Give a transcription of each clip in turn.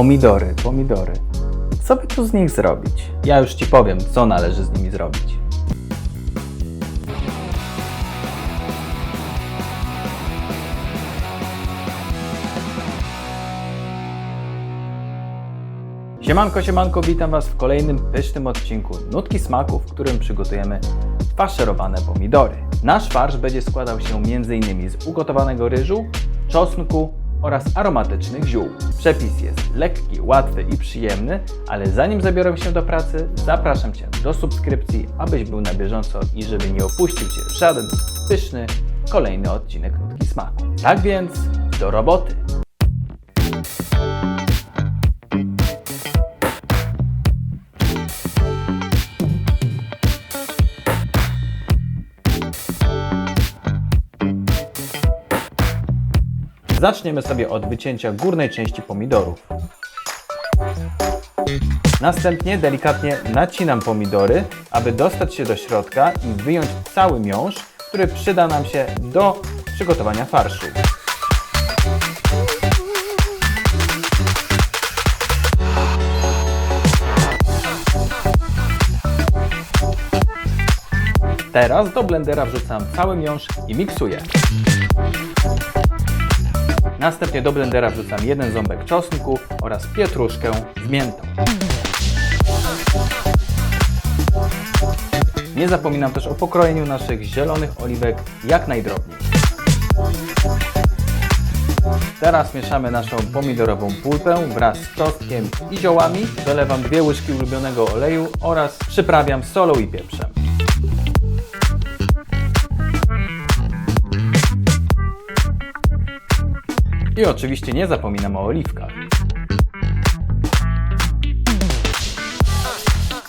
Pomidory, pomidory. Co by tu z nich zrobić? Ja już Ci powiem, co należy z nimi zrobić. Siemanko, siemanko, witam Was w kolejnym pysznym odcinku Nutki Smaku, w którym przygotujemy faszerowane pomidory. Nasz farsz będzie składał się m.in. z ugotowanego ryżu, czosnku oraz aromatycznych ziół. Przepis jest lekki, łatwy i przyjemny, ale zanim zabiorę się do pracy, zapraszam Cię do subskrypcji, abyś był na bieżąco i żeby nie opuścił Cię żaden pyszny kolejny odcinek Nutki Smaku. Tak więc, do roboty! Zaczniemy sobie od wycięcia górnej części pomidorów. Następnie delikatnie nacinam pomidory, aby dostać się do środka i wyjąć cały miąższ, który przyda nam się do przygotowania farszu. Teraz do blendera wrzucam cały miąższ i miksuję. Następnie do blendera wrzucam jeden ząbek czosnku oraz pietruszkę z miętą. Nie zapominam też o pokrojeniu naszych zielonych oliwek jak najdrobniej. Teraz mieszamy naszą pomidorową pulpę wraz z czosnkiem i ziołami. Dolewam dwie łyżki ulubionego oleju oraz przyprawiam solą i pieprzem. I oczywiście nie zapominam o oliwkach.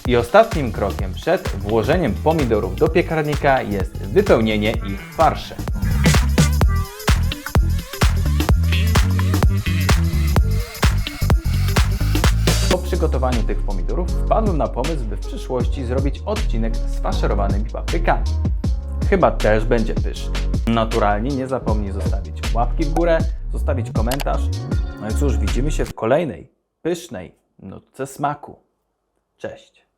I ostatnim krokiem przed włożeniem pomidorów do piekarnika jest wypełnienie ich farszem. Po przygotowaniu tych pomidorów wpadłem na pomysł, by w przyszłości zrobić odcinek z faszerowanymi paprykami. Chyba też będzie pyszny. Naturalnie nie zapomnij zostawić łapki w górę, zostawić komentarz. No i cóż, widzimy się w kolejnej pysznej nutce smaku. Cześć!